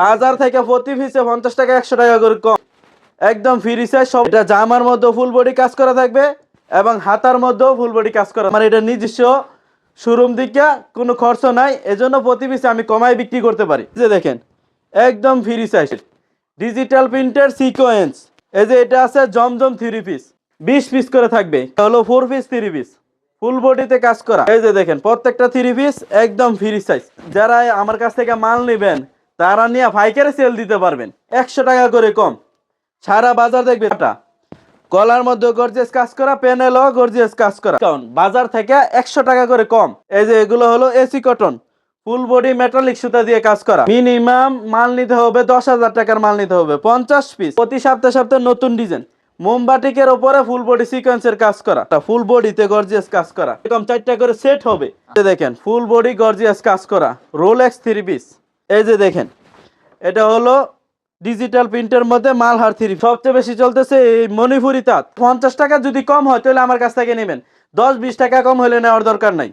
বাজার থেকে প্রতি পিসে পঞ্চাশ টাকা, একশো টাকা করে কম। একদম ফ্রি সাইজ সব এটা জামার মধ্যে ফুল বডি কাজ করা থাকবে এবং হাতার মধ্যেও ফুল বডি কাজ করা। মানে এটা নিজস্ব শোরুম দিকে কোনো খরচ নাই, এজন্য প্রতি পিসে আমি কমাই বিক্রি করতে পারি। যে দেখেন, একদম free size digital printer sequence এই যে এটা আছে জমজম থ্রি পিস বিশ পিস করে থাকবে। হলো four piece three piece full বডিতে কাজ করা। এই যে দেখেন, প্রত্যেকটা থ্রি পিস একদম ফ্রি সাইজ যারা আমার কাছ থেকে মাল নেবেন তারা নিয়ে ফাইকারে সেল দিতে পারবেন। একশো টাকা করে কম। সারা বাজার দেখবে গলার মধ্যে গর্জিয়াস কাজ করা প্যানেলও গর্জিয়াস কাজ করা। কারণ বাজার থেকে একশো টাকা করে কম। এই যে এগুলো হলো AC cotton full body metallic সুতা দিয়ে কাজ করা। মিনিমাম মাল নিতে হবে দশ হাজার টাকার মাল নিতে হবে। পঞ্চাশ পিস প্রতি সপ্তাহে সপ্তাহে নতুন ডিজাইন মোমবাটিকের ওপরে ফুল বডি সিকোয়েন্সের কাজ করা। ফুল বডিতে গর্জিয়াস কাজ করা। এরকম চারটা করে সেট হবে। দেখেন ফুল বডি গর্জিয়াস কাজ করা। রোলেক্স থ্রি পিস এই যে দেখেন, এটা হলো ডিজিটাল প্রিন্টের মধ্যে মালহার থ্রি সবচেয়ে বেশি চলতেছে এই মণিপুরি তাঁত। পঞ্চাশ টাকা যদি কম হয়, তাহলে আমার কাছ থেকে নেবেন। দশ বিশ টাকা কম হলে নেওয়ার দরকার নাই।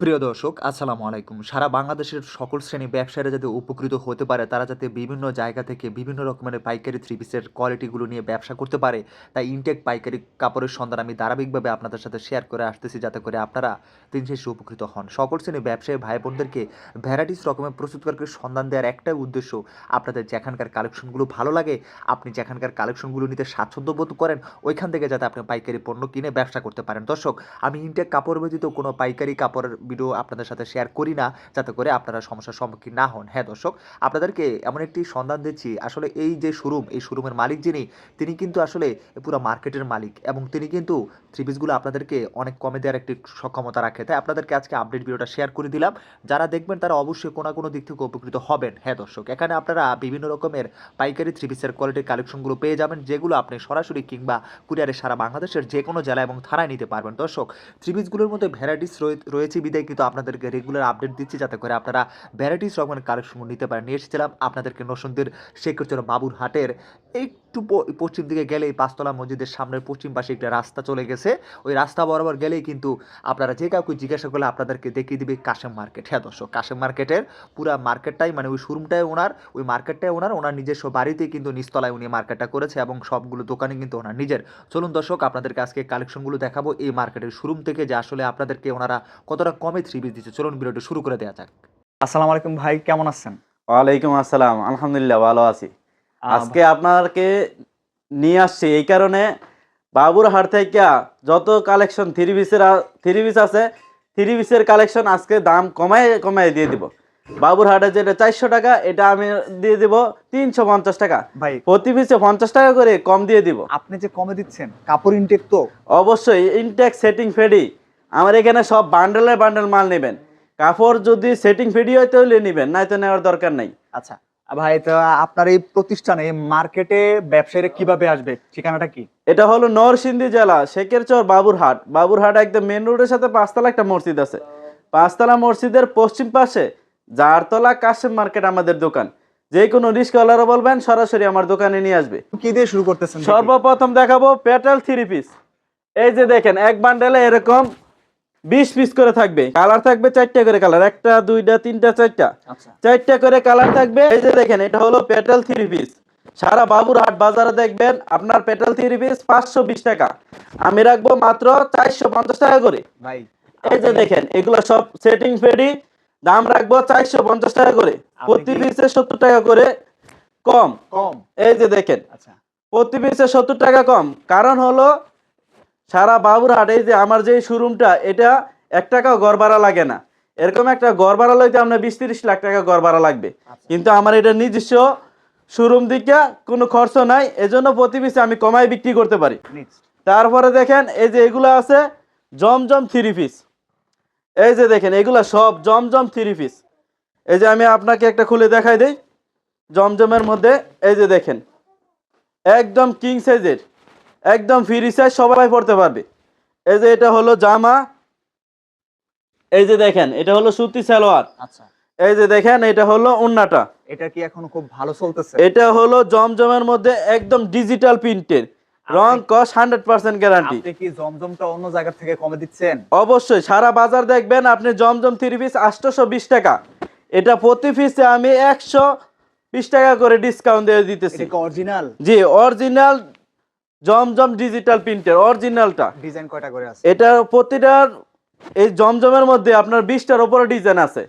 প্রিয় দর্শক, আসসালামু আলাইকুম। সারা বাংলাদেশের সকল শ্রেণি ব্যবসায়ীরা যাতে উপকৃত হতে পারে, তারা যাতে বিভিন্ন জায়গা থেকে বিভিন্ন রকমের পাইকারি থ্রি পিসের কোয়ালিটিগুলো নিয়ে ব্যবসা করতে পারে, তাই ইনটেক পাইকারি কাপড়ের সন্ধান আমি ধারাবাহিকভাবে আপনাদের সাথে শেয়ার করে আসতেছি, যাতে করে আপনারা দিন শেষে উপকৃত হন। সকল শ্রেণি ব্যবসায়ী ভাই বোনদেরকে ভ্যারাইটিস রকমের প্রস্তুতকারকে সন্ধান দেওয়ার একটাই উদ্দেশ্য, আপনাদের যেখানকার কালেকশনগুলো ভালো লাগে, আপনি যেখানকার কালেকশনগুলো নিতে স্বাচ্ছন্দ্য বোধ করেন, ওইখান থেকে যাতে আপনি পাইকারি পণ্য কিনে ব্যবসা করতে পারেন। দর্শক, আমি ইনটেক কাপড় ব্যতীত কোনো পাইকারি কাপড়ের ভিডিও আপনাদের সাথে শেয়ার করি না, যাতে করে আপনারা সমস্যার সম্মুখীন না হন। হ্যাঁ দর্শক, আপনাদেরকে এমন একটি সন্ধান দিচ্ছি। আসলে এই যে শোরুম এই শোরুমের মালিক যিনি, তিনি কিন্তু আসলে পুরো মার্কেটের মালিক এবং তিনি কিন্তু থ্রি পিসগুলো আপনাদেরকে অনেক কমে দেওয়ার একটি সক্ষমতা রাখে। তাই আপনাদেরকে আজকে আপডেট ভিডিওটা শেয়ার করে দিলাম। যারা দেখবেন তারা অবশ্যই কোনো কোনো দিক থেকে উপকৃত হবেন। হ্যাঁ দর্শক, এখানে আপনারা বিভিন্ন রকমের পাইকারি থ্রি পিসের কোয়ালিটির কালেকশনগুলো পেয়ে যাবেন, যেগুলো আপনি সরাসরি কিংবা কুরিয়ারে সারা বাংলাদেশের যে কোনো জেলা এবং থানায় নিতে পারবেন। দর্শক থ্রি পিসগুলোর মধ্যে ভ্যারাইটিস রয়েছে বিদায় কিন্তু আপনাদেরকে রেগুলার আপডেট দিচ্ছি যাতে করে আপনারা ভ্যারাইটিস রকমের কালেকশনগুলো নিতে পারেন। নিয়ে এসেছিলাম আপনাদেরকে নসন্দের শেখরচর বাবুর হাটের একটু পশ্চিম দিকে গেলেই পাঁচতলা মসজিদের সামনের পশ্চিম পাশে একটা রাস্তা চলে গেছে। ওই রাস্তা বরাবর গেলেই কিন্তু আপনারা যে কাউকে জিজ্ঞাসা করলে আপনাদেরকে দেখিয়ে দিবে কাশেম মার্কেট। হ্যাঁ দর্শক কাশেম মার্কেটের পুরা মার্কেটটাই মানে ওই শোরুমটাই ওনার ওই মার্কেটটাই ওনার ওনার নিজস্ব বাড়িতেই কিন্তু নিচতলায় উনি মার্কেটটা করেছে এবং সবগুলো দোকানে কিন্তু ওনার নিজের। চলুন দর্শক আপনাদেরকে আজকে কালেকশনগুলো দেখাবো। এই মার্কেটের শোরুম থেকে যে আসলে আপনাদেরকে ওনারা কতটা কমে থ্রি পিস দিচ্ছে। চলুন ভিডিওটা শুরু করে দেওয়া যাক। আসসালামু আলাইকুম ভাই কেমন আছেন? ওয়ালাইকুম আসসালাম আলহামদুলিল্লাহ ভালো আছি। আজকে আপনাকে নিয়ে আসছি। এই কারণে বাবুর হাট থেকে যত কালেকশন থ্রি পিসের থ্রি পিস আছে থ্রি পিসের কালেকশন আজকে দাম কমায় কমায় দিয়ে দিব। বাবুর হাটে যেটা চারশো টাকা এটা আমি দিয়ে দিব তিনশো পঞ্চাশ টাকা। ভাই প্রতি পিসে পঞ্চাশ টাকা করে কম দিয়ে দিব। আপনি যে কমে দিচ্ছেন কাপড় ইনটেক তো। অবশ্যই ইনটেক সেটিং ফেডি আমার এখানে সব বান্ডেলের বান্ডেল মাল নেবেন। কাপড় যদি সেটিং ফেডি হয় তাহলে নেবেন নাই তো নেওয়ার দরকার নাই। আচ্ছা। ভাই তো আপনার এই প্রতিষ্ঠানে মার্কেটে ব্যবসায়ীরা কীভাবে আসবে? ঠিকানাটা কি? এটা হলো নরসিংদী জেলা শেখেরচর বাবুরহাট। বাবুরহাট একদম মেন রোডের সাথে পাঁচতলা একটা মসজিদ আছে। পাঁচতলা মসজিদের পশ্চিম পাশে জারতলা কাশেম মার্কেট আমাদের দোকান। যে কোনো রিস্কওয়ালারা বলবেন সরাসরি আমার দোকানে নিয়ে আসবে। কি দিয়ে শুরু করতেছেন? সর্বপ্রথম দেখাবো পেটাল থ্রি পিস। এই যে দেখেন এক বান্ডেলে এরকম বিশ পিস করে থাকবে। কালার থাকবে চারটা করে কালার একটা দুইটা তিনটা চারটা। আচ্ছা। চারটা করে কালার থাকবে এই যে দেখেন এটা হলো পেটাল থ্রি পিস সারা বাবুরহাট বাজারে দেখবেন আপনার পেটাল থ্রি পিস পাঁচশো বিশ টাকা। আমি রাখব মাত্র চারশো পঞ্চাশ টাকা করে। ভাই এই যে দেখেন এগুলো সব সেটিং ফেডি দাম রাখব চারশো পঞ্চাশ টাকা করে। প্রতি পিসে সত্তর টাকা করে কম। কম। এই যে দেখেন আচ্ছা। প্রতি পিসে সত্তর টাকা কম। কারণ হলো সারা বাবুরহাট এই যে আমার যে শোরুমটা এটা এক টাকাও গড় ভাড়া লাগে না। এরকম একটা গড় ভাড়া লইতে আপনার বিশ তিরিশ লাখ টাকা গড় ভাড়া লাগবে। আচ্ছা। কিন্তু আমার এটা নিজস্ব শোরুম দিকে কোনো খরচ নাই এজন্য প্রতি পিসে আমি কমায় বিক্রি করতে পারি। তারপরে দেখেন এই যে এগুলো আছে জমজম থ্রি পিস এই যে দেখেন এগুলো সব জমজম থ্রি পিস এই যে আমি আপনাকে একটা খুলে দেখাই দিই। জমজমের মধ্যে এই যে দেখেন একদম কিং সাইজের একদম ফ্রি সাইজ সবাই পড়তে পারবে। এই যে এটা হলো জামা। এই যে দেখেন এটা হলো সুতি সালোয়ার। আচ্ছা। এই যে দেখেন এটা হলো উন্নাটা। এটা কি এখন খুব ভালো চলতেছে? এটা হলো জমজমের মধ্যে একদম ডিজিটাল প্রিন্টের রং কস হান্ড্রেড পার্সেন্ট গ্যারান্টি আপনি কি জমজমটা অন্য জায়গা থেকে কমে দিচ্ছেন? অবশ্যই সারা বাজার দেখবেন আপনি জমজম থ্রি পিস আটশোশো বিশ টাকা। এটা প্রতি পিসে আমি একশো বিশ টাকা করে ডিসকাউন্ট দিয়ে দিতেছি। এটা অরিজিনাল জি অরিজিনাল জমজম ডিজিটাল প্রিন্টের অরিজিনালটা ডিজাইন কয়টা করে আছে? এটা প্রতিটার এই জমজমের মধ্যে আপনার বিশটার উপরে ডিজাইন আছে।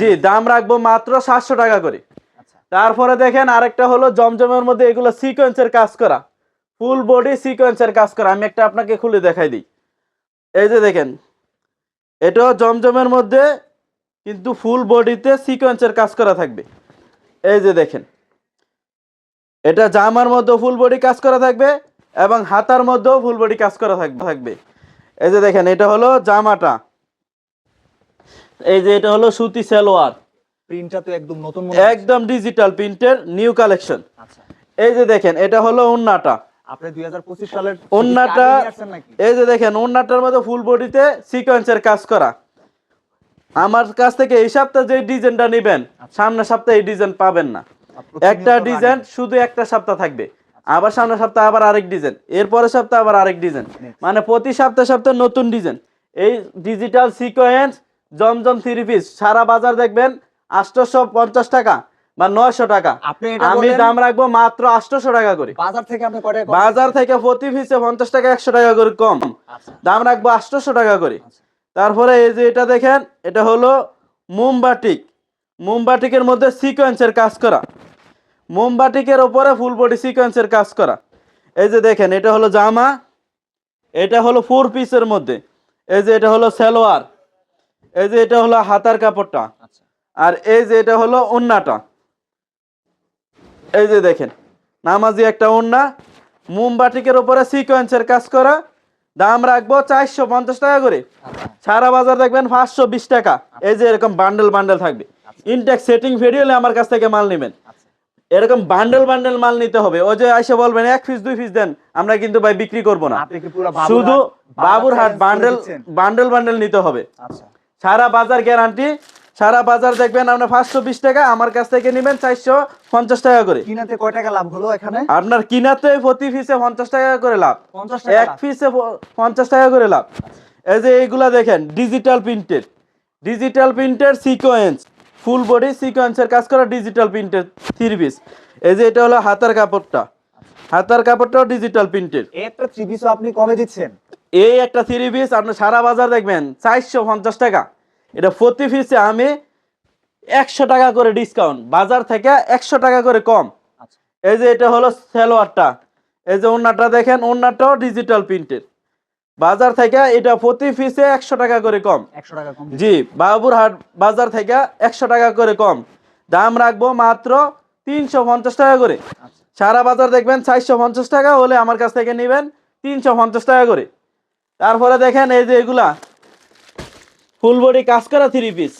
জি দাম রাখব মাত্র সাতশো টাকা করে। আচ্ছা। তারপরে দেখেন আরেকটা হলো জমজমের মধ্যে এগুলো সিকোয়েন্সের কাজ করা। ফুল বডি সিকোয়েন্সের কাজ করা। আমি একটা আপনাকে খুলে দেখাই দিই। এই যে দেখেন এটাও জমজমের মধ্যে কিন্তু ফুল বডিতে সিকোয়েন্সের কাজ করা থাকবে। এই যে দেখেন। এটা জামার মধ্যে ফুল বডি কাজ করা থাকবে এবং হাতার মধ্যেও ফুল বডি কাজ করা থাকবে থাকবে। এই যে দেখেন এটা হলো জামাটা। এই যে এটা হলো সুতি সালোয়ার। প্রিন্টটা তো একদম নতুন একদম ডিজিটাল প্রিন্টের নিউ কালেকশন আচ্ছা। এই যে দেখেন এটা হলো ওন্নাটা। আপনি 2025 সালের ওন্নাটা এই যে দেখেন ওন্নাটার মধ্যে ফুল বডিতে সিকোয়েন্সের কাজ করা। আমার কাছ থেকে এই সপ্তাহে যে ডিজাইনটা নেবেন সামনের সপ্তাহে এই ডিজাইন পাবেন না। একটা ডিজাইন শুধু একটা সপ্তাহ থাকবে। আবার সামনের সপ্তাহে আবার আরেক ডিজাইন এরপরের সপ্তাহে আবার আরেক ডিজাইন মানে প্রতি সপ্তাহে সপ্তাহে নতুন ডিজাইন এই ডিজিটাল সিকোয়েন্স জমজম থ্রি পিস সারা বাজার দেখবেন আটশোশো পঞ্চাশ টাকা বা নয়শো টাকা। আমি দাম রাখব মাত্র আটশোশো টাকা করে। বাজার থেকে আপনি বাজার থেকে প্রতি পিসে পঞ্চাশ টাকা একশো টাকা করে কম। আচ্ছা। দাম রাখব আটশোশো টাকা করে। তারপরে এই যে এটা দেখেন এটা হলো মোমবাটিক মোমবাটিকের মধ্যে সিকোয়েন্সের কাজ করা। মোমবাটিকের ওপরে ফুল বডি সিকোয়েন্সের কাজ করা। এই যে দেখেন এটা হলো জামা এটা হলো ফোর পিসের মধ্যে। এই যে এটা হলো সালোয়ার এই যে এটা হলো হাতার কাপড়টা আচ্ছা। আর এই যে এটা হলো ওন্নাটা। এই যে দেখেন নামাজি একটা ওন্না মোমবাটিকের ওপরে সিকোয়েন্সের কাজ করা। দাম রাখব চারশো পঞ্চাশ টাকা করে। আচ্ছা। সারা বাজার দেখবেন পাঁচশো বিশ টাকা। এই যে এরকম বান্ডেল বান্ডেল থাকবে ইনটেক সেটিং ফেরি হলে আমার কাছ থেকে মাল নেবেন। এরকম বান্ডেল বান্ডেল মাল নিতে হবে। ওই যে এসে বলবেন এক পিস দুই পিস দেন আমরা কিন্তু ভাই বিক্রি করব না। শুধু বাবুরহাট challenge করে বান্ডেল বান্ডেল বান্ডেল নিতে হবে। আচ্ছা। সারা বাজার গ্যারান্টি সারা বাজার দেখবেন আপনার পাঁচশো বিশ টাকা আমার কাছ থেকে নেবেন চারশো পঞ্চাশ টাকা করে। কিনাতে কয় টাকা লাভ হলো এখানে? আপনার কিনাতে প্রতি পিসে পঞ্চাশ টাকা করে লাভ। এক। পিসে পঞ্চাশ টাকা করে লাভ। এই যে এইগুলা দেখেন ডিজিটাল প্রিন্টেড ডিজিটাল প্রিন্টের সিকোয়েন্স ফুল বডি সিকোয়েন্সের কাজ করা ডিজিটাল প্রিন্টের থ্রি পিস এই যে এটা হলো হাতার কাপড়টা। হাতার কাপড়টাও ডিজিটাল প্রিন্টের একটা থ্রি পিসও আপনি কমে দিচ্ছেন? এই একটা থ্রি পিস আপনি সারা বাজার দেখবেন চারশো পঞ্চাশ টাকা। এটা প্রতি পিসে আমি একশো টাকা করে ডিসকাউন্ট বাজার থেকে একশো টাকা করে কম। আচ্ছা। এই যে এটা হলো সালোয়ারটা। এই যে ওন্নাটা দেখেন ওন্নাটাও ডিজিটাল প্রিন্টের বাজার থেকে এটা প্রতি পিসে একশো টাকা করে কম। 100 টাকা কম। জি বাবুরহাট বাজার থেকে একশো টাকা করে কম। দাম রাখব মাত্র তিনশো পঞ্চাশ টাকা করে। আচ্ছা। সারা বাজার দেখবেন চারশো পঞ্চাশ টাকা হলে আমার কাছ থেকে নেবেন তিনশো পঞ্চাশ টাকা করে। তারপরে দেখেন এই যে এগুলা। ফুল বডি কাজ করা থ্রি পিস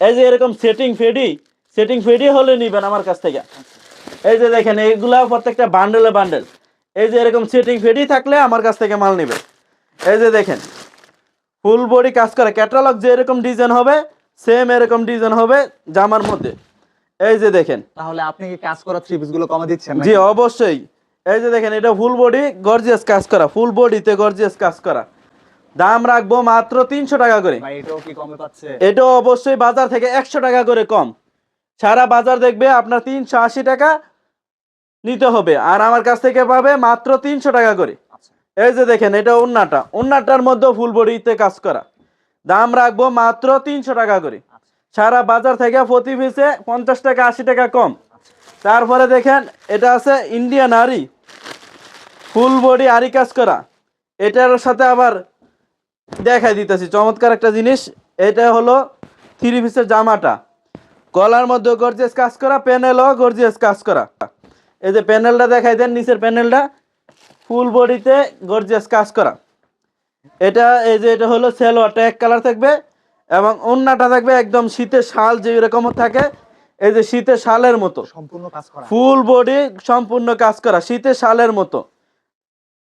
এই যে এরকম সেটিং ফেডি সেটিং ফেডি হলে নেবেন আমার কাছ থেকে। এই যে দেখেন এইগুলা প্রত্যেকটা বান্ডেলে বান্ডেল এই যে এরকম সেটিং ফেডি থাকলে আমার কাছ থেকে মাল নেবে। এই যে দেখেন ফুল বডি কাজ করা। ক্যাটালগ যে এরকম ডিজাইন হবে সেম এরকম ডিজাইন হবে জামার মধ্যে। এই যে দেখেন। তাহলে আপনি কি কাজ করা থ্রি পিসগুলো কমে দিচ্ছেন জি অবশ্যই। এই যে দেখেন এটা ফুল বডি গর্জিয়াস কাজ করা। ফুল বডিতে গর্জিয়াস কাজ করা। দাম রাখব মাত্র তিনশো টাকা করে। এটাও অবশ্যই বাজার থেকে একশো টাকা করে কম। সারা বাজার দেখবে আপনার তিনশো আশি টাকা নিতে হবে। আর আমার কাছ থেকে পাবে মাত্র তিনশো টাকা করে। এই যে দেখেন, এটা উন্নাটা উন্নাটার মধ্যে ফুল বডিতে কাজ করা। দাম রাখব মাত্র তিনশো টাকা করে। সারা বাজার থেকে প্রতি পিসে পঞ্চাশ টাকা, আশি টাকা কম। তারপরে দেখেন, এটা আছে ইন্ডিয়ান আরি ফুল বডি আরি কাজ করা। এটার সাথে আবার দেখাই দিতেছি। চমৎকার একটা জিনিস। এটা হলো থ্রি পিসের জামাটা। গলার মধ্যে গর্জিয়াস কাজ করা প্যানেলও গর্জিয়াস কাজ করা। এই যে প্যানেলটা দেখাই দেন, নিচের প্যানেলটা ফুল বডিতে গর্জিয়াস কাজ করা। এটা এই যে এটা হলো সেলোয়ারটা এক কালার থাকবে এবং ওন্নাটা থাকবে একদম শীতের শাল যে এরকম থাকে এই যে শীতের শালের মতো। সম্পূর্ণ কাজ করা। ফুল বডি সম্পূর্ণ কাজ করা শীতের শালের মতো।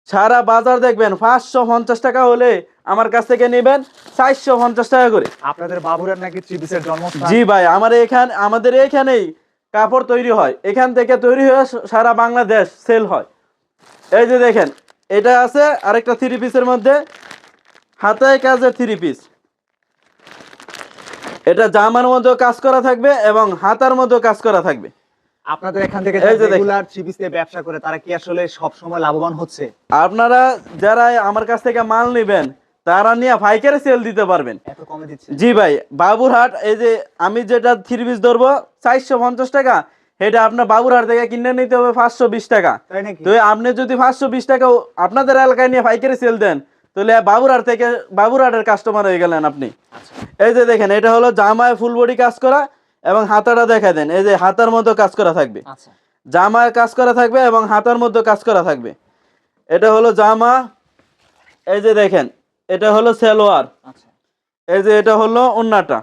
সারা বাজার দেখবেন পাঁচশো পঞ্চাশ টাকা হলে আমার কাছ থেকে নেবেন চারশো পঞ্চাশ টাকা করে। আপনাদের বাবুরের নাকি থ্রি পিসের জন্মস্থান? জি ভাই আমার এখান আমাদের এখানেই কাপড় তৈরি হয়। এখান থেকে তৈরি হয়ে সারা বাংলাদেশ সেল হয়। এই যে দেখেন এটা আছে আরেকটা থ্রি পিসের মধ্যে। হাতায় কাজের থ্রি পিস এটা জামার মধ্যেও কাজ করা থাকবে এবং হাতার মধ্যেও কাজ করা থাকবে। আপনাদের এখান থেকে এই যে দেখেন। রেগুলার থ্রি পিস ব্যবসা করে তারা কি আসলে সব সময় লাভবান হচ্ছে? আপনারা যারা আমার কাছ থেকে মাল নেবেন তারা নিয়ে পাইকারি সেল দিতে পারবেন। জি ভাই বাবুরহাট এই যে আমি যেটা থ্রি পিস ধরবো চারশো পঞ্চাশ টাকা এটা আপনার বাবুরহাট থেকে কিনে নিতে হবে পাঁচশো বিশ টাকা। তো আপনি যদি পাঁচশো বিশ টাকা আপনাদের এলাকায় নিয়ে পাইকারি সেল দেন তাহলে বাবুরহাট থেকে বাবুরহাটের কাস্টমার হয়ে গেলেন আপনি। আচ্ছা। এই যে দেখেন এটা হলো জামায় ফুল বডি কাজ করা এবং হাতাটা দেখা দেন। এই যে হাতার মতো কাজ করা থাকবে। আচ্ছা। জামায় কাজ করা থাকবে এবং হাতার মধ্যে কাজ করা থাকবে। এটা হলো জামা এই যে দেখেন এটা হলো সেলোয়ার। আচ্ছা। এই যে এটা হলো ওন্নাটা।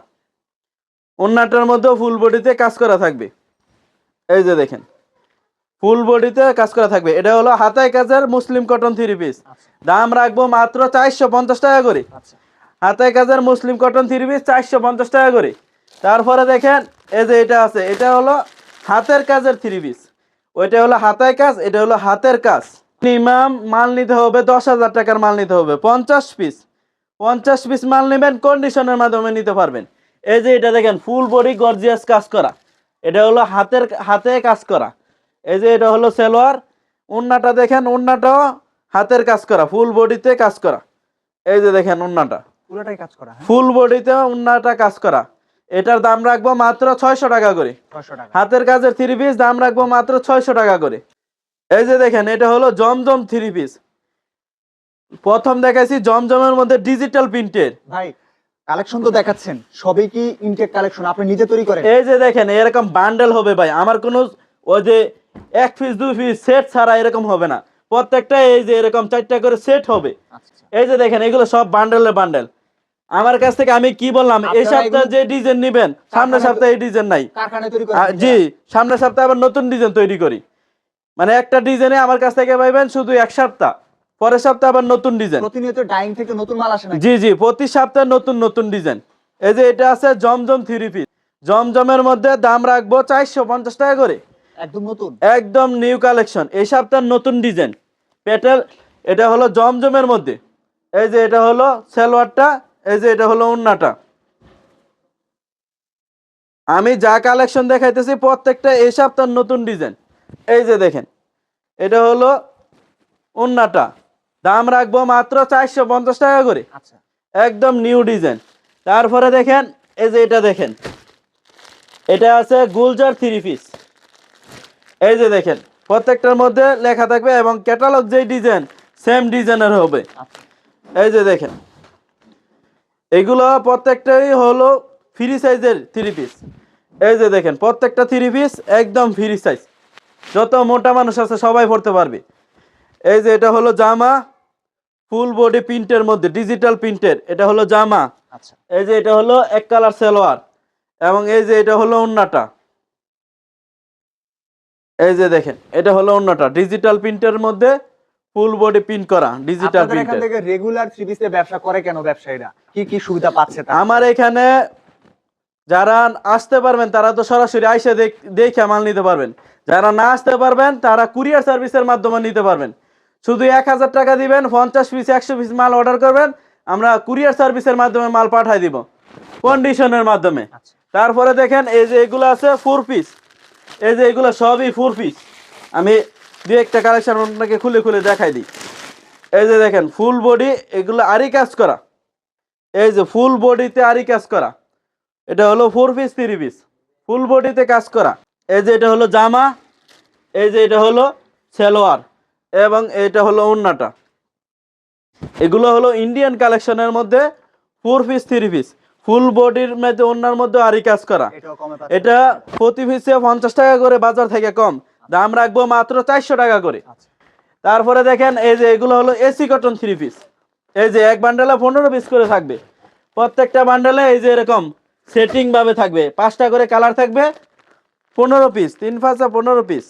ওন্নাটার মধ্যেও ফুল বডিতে কাজ করা থাকবে। এই যে দেখেন ফুল বডিতে কাজ করা থাকবে। এটা হলো হাতায় কাজের মুসলিম কটন থ্রি পিস দাম রাখব মাত্র চারশো পঞ্চাশ টাকা করে। আচ্ছা। হাতায় কাজের মুসলিম কটন থ্রি পিস চারশো পঞ্চাশ টাকা করে। তারপরে দেখেন এই যে এটা আছে এটা হলো হাতের কাজের থ্রি পিস ওইটা হলো হাতায় কাজ এটা হলো হাতের কাজ। মিনিমাম মাল নিতে হবে দশ হাজার টাকার মাল নিতে হবে পঞ্চাশ পিস পঞ্চাশ পিস মাল নেবেন কন্ডিশনের মাধ্যমে নিতে পারবেন। এই যে এটা দেখেন ফুল বডি গর্জিয়াস কাজ করা। এটা হলো হাতের হাতে কাজ করা। এই যে এটা হলো সেলোয়ার উন্নাটা দেখেন উন্নাটাও হাতের কাজ করা ফুল বডিতে কাজ করা। এই যে দেখেন উন্নাটা। পুরোটাই কাজ করা হ্যাঁ? ফুল বডিতে উন্নাটা কাজ করা। এটার দাম রাখব মাত্র ছয়শো টাকা করে। হাতের কাজের থ্রি পিস দাম রাখব মাত্র ছয়শো টাকা করে। এই যে দেখেন এটা হলো জমজম থ্রি পিস প্রথম দেখাইছি জমজমের মধ্যে ডিজিটাল প্রিন্টের ভাই কালেকশন তো দেখাচ্ছেন সবই কি ইনটেক কালেকশন? আপনি নিজে তৈরি করেন। এই যে দেখেন এরকম বান্ডেল হবে ভাই। আমার কোনো ওই যে এক পিস দুই পিস সেট ছাড়া এরকম হবে না। প্রত্যেকটা এই যে এরকম চারটা করে সেট হবে। আচ্ছা। এই যে দেখেন এগুলো সব বান্ডেলের বান্ডেল আমার কাছ থেকে আমি কি বললাম এই সপ্তাহে যে ডিজাইন নিবেন সামনের কারখানায়- সপ্তাহে এই ডিজাইন নাই। জি সামনের সপ্তাহে আবার নতুন ডিজাইন তৈরি করি। মানে একটা ডিজাইনে আমার কাছ থেকে পাইবেন শুধু এক সপ্তাহ। পরের সপ্তাহে আবার নতুন ডিজাইন প্রতিনিয়ত ডাইং থেকে নতুন মাল আসে জি জি প্রতি সপ্তাহে নতুন নতুন ডিজাইন এই যে এটা আছে জমজম থ্রি পিস জমজমের মধ্যে দাম রাখব চারশো পঞ্চাশ টাকা করে। একদম নতুন? একদম নিউ কালেকশন এই সপ্তাহের নতুন ডিজাইন পেটেল এটা হলো জমজমের মধ্যে। এই যে এটা হলো সালোয়ারটা এই যে এটা হলো উন্নাটা আমি যা কালেকশন দেখাইতেছি প্রত্যেকটা এই সপ্তাহের নতুন ডিজাইন এই যে দেখেন এটা হলো উন্নাটা দাম রাখব মাত্র চারশো পঞ্চাশ টাকা করে। আচ্ছা। একদম নিউ ডিজাইন তারপরে দেখেন এই যে এটা দেখেন। এটা আছে গুলজার থ্রি পিস এই যে দেখেন প্রত্যেকটার মধ্যে লেখা থাকবে এবং ক্যাটালগ যেই ডিজাইন সেম ডিজাইনের হবে। আচ্ছা। এই যে দেখেন এগুলো প্রত্যেকটাই হলো ফ্রি সাইজের থ্রি পিস এই যে দেখেন প্রত্যেকটা থ্রি পিস একদম ফ্রি সাইজ যত মোটা মানুষ আছে সবাই পড়তে পারবে। এই যে এটা হলো জামা ফুল বডি প্রিন্টের মধ্যে ডিজিটাল প্রিন্টের এটা হলো জামা। আচ্ছা। এই যে এটা হলো এক কালার সালোয়ার এবং এই যে এটা হলো উন্নাটা এই যে দেখেন এটা হলো উন্নাটা ডিজিটাল প্রিন্টের মধ্যে ফুল বডি প্রিন্ট করা ডিজিটাল এখান থেকে রেগুলার থ্রি পিস ব্যবসা করে কেন ব্যবসায়ীরা? কি কি সুবিধা পাচ্ছে? আমার এখানে যারা আসতে পারবেন তারা তো সরাসরি আইসে দেখে মাল নিতে পারবেন। যারা না আসতে পারবেন তারা কুরিয়ার সার্ভিসের মাধ্যমে নিতে পারবেন। শুধু এক হাজার টাকা দিবেন পঞ্চাশ পিস একশো পিস মাল অর্ডার করবেন আমরা কুরিয়ার সার্ভিসের মাধ্যমে মাল পাঠাই দিব কন্ডিশনের মাধ্যমে। আচ্ছা। তারপরে দেখেন এই যে এগুলো আছে ফোর পিস এই যে এগুলো সবই ফোর পিস আমি দু একটা কালেকশন আপনাকে খুলে খুলে দেখাই দিই। এই যে দেখেন ফুল বডি এগুলো আরি কাজ করা। এই যে ফুল বডিতে আরি কাজ করা। এটা হলো four piece three piece full বডিতে কাজ করা। এই যে এটা হলো জামা এই যে এটা হলো সেলোয়ার। এবং এটা হলো উন্নাটা এগুলো হলো ইন্ডিয়ান কালেকশনের মধ্যে four piece three piece full বডির মধ্যে অন্যার মধ্যে আরি কাজ করা। এটা প্রতি পিসে পঞ্চাশ টাকা করে বাজার থেকে কম। দাম রাখব মাত্র চারশো টাকা করে। আচ্ছা। তারপরে দেখেন এই যে এগুলো হলো এসি কটন থ্রি পিস এই যে এক বান্ডেলে পনেরো পিস করে থাকবে। প্রত্যেকটা বান্ডেলে এই যে এরকম সেটিং ভাবে থাকবে। পাঁচটা করে কালার থাকবে পনেরো পিস তিন পাঁচটা পনেরো পিস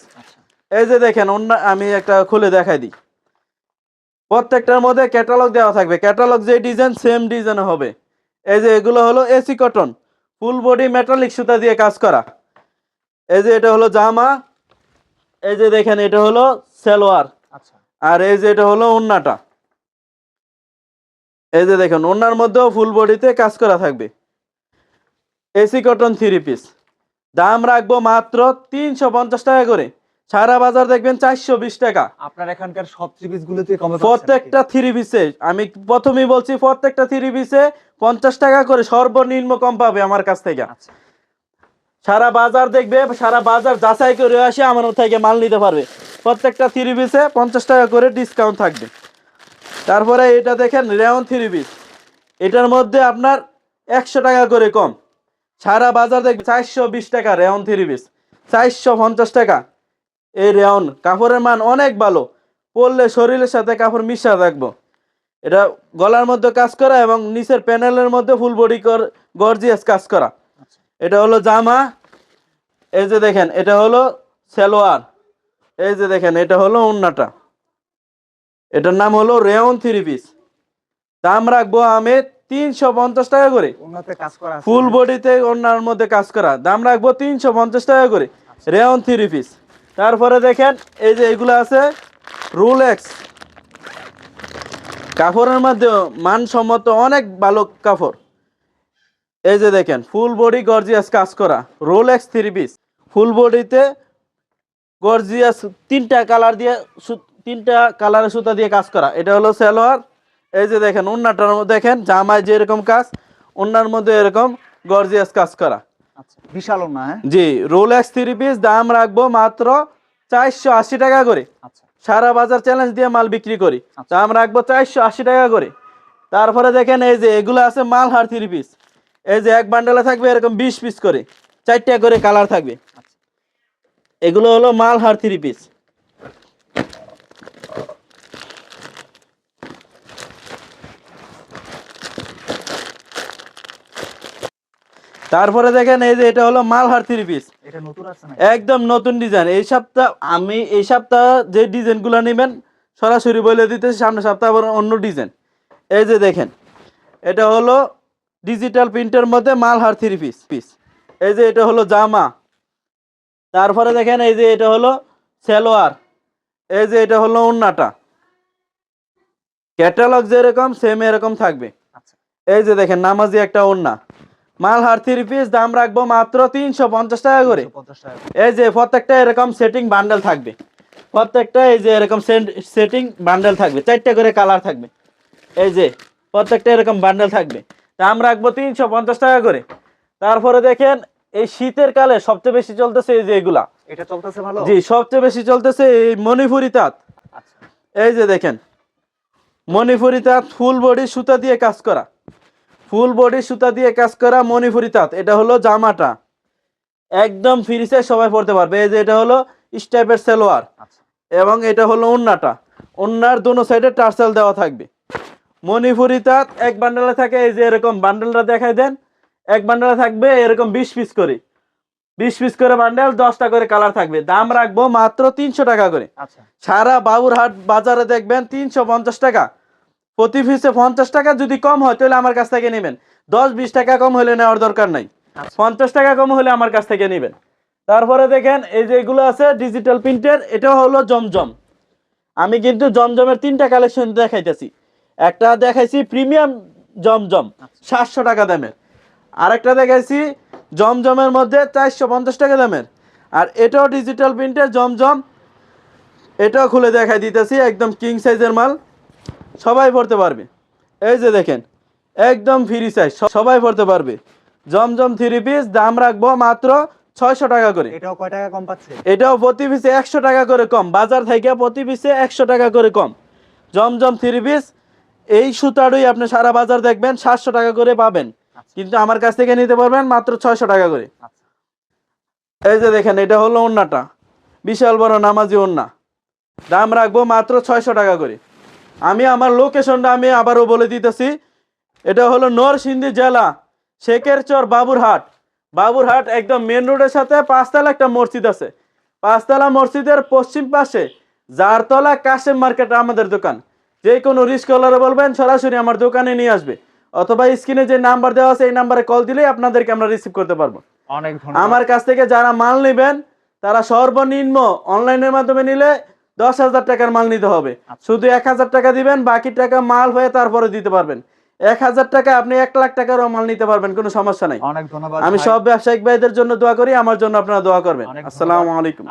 এই যে দেখেন অন্য আমি একটা খুলে দেখাই দিই। প্রত্যেকটার মধ্যে ক্যাটালগ দেওয়া থাকবে। ক্যাটালগ যে ডিজাইন সেম ডিজাইন হবে। এই যে এগুলো হলো AC cotton full body metallic সুতা দিয়ে কাজ করা। এই যে এটা হলো জামা এই যে দেখেন এটা হলো সালোয়ার। আচ্ছা। আর এই যে এটা হলো ওন্নাটা। এই যে দেখেন ওন্নার মধ্যেও ফুল বডিতে কাজ করা থাকবে। এসি কটন থ্রি পিস দাম রাখব মাত্র তিনশো পঞ্চাশ টাকা করে। সারা বাজার দেখবেন চারশো বিশ টাকা। আপনার এখানকার সব থ্রি পিস গুলোতে কমে প্রত্যেকটা থ্রি পিসে আমি প্রথমেই বলছি প্রত্যেকটা থ্রি পিসে পঞ্চাশ টাকা করে সর্বনিম্ন কম পাবে আমার কাছ থেকে। আচ্ছা। সারা বাজার দেখবে সারা বাজার যাচাই করে আসে আমার থেকে মাল নিতে পারবে। প্রত্যেকটা থ্রি পিসে পঞ্চাশ টাকা করে ডিসকাউন্ট থাকবে। তারপরে এটা দেখেন রেওন থ্রি পিস এটার মধ্যে আপনার একশো টাকা করে কম। সারা বাজার দেখবে চারশো বিশ টাকা রেওন থ্রি পিস চারশো পঞ্চাশ টাকা। এই রেওন কাপড়ের মান অনেক ভালো। পরলে শরীরের সাথে কাপড় মিশা থাকব। এটা গলার মধ্যে কাজ করা এবং নিচের প্যানেলের মধ্যে ফুল বডি কর গর্জিয়াস কাজ করা। আচ্ছা এটা হলো জামা। এই যে দেখেন এটা হলো সালোয়ার। এই যে দেখেন এটা হলো উন্নাটা এটার নাম হলো রেওন থ্রি পিস দাম রাখব আমি তিনশো পঞ্চাশ টাকা করে। ফুল বডিতে ওনার মধ্যে কাজ করা। দাম রাখব তিনশো পঞ্চাশ টাকা করে। রেওন থ্রি পিস তারপরে দেখেন, এই যে এগুলো আছে রুলেক্স কাপড়ের মধ্যে মানসম্মত অনেক ভালো কাপড়। এই যে দেখেন ফুল বডি গর্জিয়াস কাজ করা রোলেক্স থ্রি পিস ফুল বডিতে গর্জিয়াস তিনটা কালার দিয়ে তিনটা কালারের সুতা দিয়ে কাজ করা। এটা হলো সালোয়ার। এই যে দেখেন অন্যটার দেখেন, জামায় যেরকম কাজ অন্যার মধ্যে এরকম গর্জিয়াস কাজ করা। বিশাল না হ্যাঁ? জি রোলেক্স থ্রি পিস দাম রাখব মাত্র চারশো আশি টাকা করে। আচ্ছা। সারা বাজার চ্যালেঞ্জ দিয়ে মাল বিক্রি করি। আচ্ছা। দাম রাখব চারশো আশি টাকা করে। তারপরে দেখেন এই যে এগুলো আছে মালহার থ্রি পিস এই যে এক বান্ডেলে থাকবে এরকম বিশ পিস করে। চারটা করে কালার থাকবে। আচ্ছা। এগুলো হলো মালহার থ্রি পিস তারপরে দেখেন এই যে এটা হলো মালহার থ্রি পিস একদম নতুন ডিজাইন এই সপ্তাহ আমি এই সপ্তাহ যে ডিজাইনগুলো নেবেন সরাসরি বলে দিতেছি সামনের সপ্তাহ আবার অন্য ডিজাইন এই যে দেখেন এটা হলো ডিজিটাল প্রিন্টের মধ্যে মালহার থ্রি পিস পিস এই যে এটা হলো জামা। তারপরে দেখেন এই যে এটা হলো সালোয়ার। এই যে এটা হলো উন্নাটা ক্যাটালগ যেরকম সেম এরকম থাকবে। আচ্ছা। এই যে দেখেন নামাজি একটা ওন্না। মালহার থ্রি পিস দাম রাখব মাত্র তিনশো পঞ্চাশ টাকা করে। এই যে প্রত্যেকটা এরকম সেটিং বান্ডেল থাকবে। প্রত্যেকটা এই যে এরকম সেটিং বান্ডেল থাকবে। চারটে করে কালার থাকবে। এই যে প্রত্যেকটা এরকম বান্ডেল থাকবে। দাম রাখব তিনশো পঞ্চাশ টাকা করে। তারপরে দেখেন এই শীতের কালে সবচেয়ে বেশি চলতেছে এই যে এগুলা। এটা চলতেছে ভালো? জি সবচেয়ে বেশি চলতেছে এই মণিপুরি তাঁত। আচ্ছা। এই যে দেখেন মণিপুরি তাঁত ফুল বডি সুতা দিয়ে কাজ করা। ফুল বডি সুতা দিয়ে কাজ করা মণিপুরি তাঁত। এটা হলো জামাটা। একদম ফ্রিসে সবাই পড়তে পারবে। এই যে এটা হলো স্টাইপের সালোয়ার আচ্ছা। এবং এটা হলো ওন্নাটা। ওন্নার দুনো সাইডে টার্সেল দেওয়া থাকবে। মণিপুরি তাঁত এক বান্ডেলে থাকে এই যে এরকম বান্ডেলটা দেখাই দেন। এক বান্ডেলে থাকবে এরকম বিশ পিস করে। বিশ পিস করে বান্ডেল দশটা করে কালার থাকবে। দাম রাখব মাত্র তিনশো টাকা করে। আচ্ছা। সারা বাবুরহাট বাজারে দেখবেন তিনশো পঞ্চাশ টাকা। প্রতি পিসে পঞ্চাশ টাকা যদি কম হয় তাহলে আমার কাছ থেকে নেবেন। দশ বিশ টাকা কম হলে নেওয়ার দরকার নাই। আচ্ছা। পঞ্চাশ টাকা কম হলে আমার কাছ থেকে নেবেন। তারপরে দেখেন এই যে এগুলো আছে ডিজিটাল প্রিন্টের এটা হলো জমজম। আমি কিন্তু জমজমের তিনটা কালেকশন দেখাইতেছি। একটা দেখাইছি প্রিমিয়াম জমজম সাতশো টাকা দামের। আরেকটা দেখাইছি জমজমের মধ্যে চারশো পঞ্চাশ টাকা দামের। আর এটাও ডিজিটাল প্রিন্টের জমজম। এটাও খুলে দেখাই দিতেছি একদম কিং সাইজের মাল। সবাই পড়তে পারবে। এই যে দেখেন একদম ফ্রি সাইজ সবাই পড়তে পারবে। জমজম থ্রি পিস দাম রাখব মাত্র ছয়শো টাকা করে। এটাও কয় টাকা কম পাচ্ছে? এটাও প্রতি পিসে একশো টাকা করে কম বাজার থেকে প্রতি পিসে একশো টাকা করে কম। জমজম থ্রি পিস এই সুতারই আপনি সারা বাজার দেখবেন সাতশো টাকা করে পাবেন। আচ্ছা। কিন্তু আমার কাছ থেকে নিতে পারবেন মাত্র ছয়শো টাকা করে। আচ্ছা। এই যে দেখেন এটা হলো ওন্নাটা। বিশাল বড় নামাজি ওন্না। দাম রাখব মাত্র ছয়শো টাকা করে। আমি আমার লোকেশনটা আমি আবারও বলে দিতেছি। এটা হলো নরসিংদী জেলা শেখের চর বাবুরহাট। বাবুরহাট একদম মেন রোডের সাথে পাঁচতলা একটা মসজিদ আছে। পাঁচতলা মসজিদের পশ্চিম পাশে জারতলা কাশেম মার্কেট আমাদের দোকান। যে কোনো রিস্কলারে বলবেন সরাসরি আমার দোকানে নিয়ে আসবে। অথবা স্ক্রিনে যে নাম্বার দেওয়া আছে এই নাম্বারে কল দিলেই আপনাদেরকে আমরা রিসিভ করতে পারব। অনেক আমার কাছ থেকে যারা মাল নেবেন তারা সর্বনিম্ন অনলাইনের মাধ্যমে নিলে দশ হাজার টাকার মাল নিতে হবে। আচ্ছা। শুধু এক হাজার টাকা দিবেন বাকি টাকা মাল হয়ে তারপরে দিতে পারবেন। এক হাজার টাকা আপনি এক লাখ টাকারও মাল নিতে পারবেন কোনো সমস্যা নাই। অনেক ধন্যবাদ আমি সব ব্যবসায়িক ভাইদের জন্য দোয়া করি আমার জন্য আপনারা দোয়া করবেন। আসসালাম আসসালামু আলাইকুম।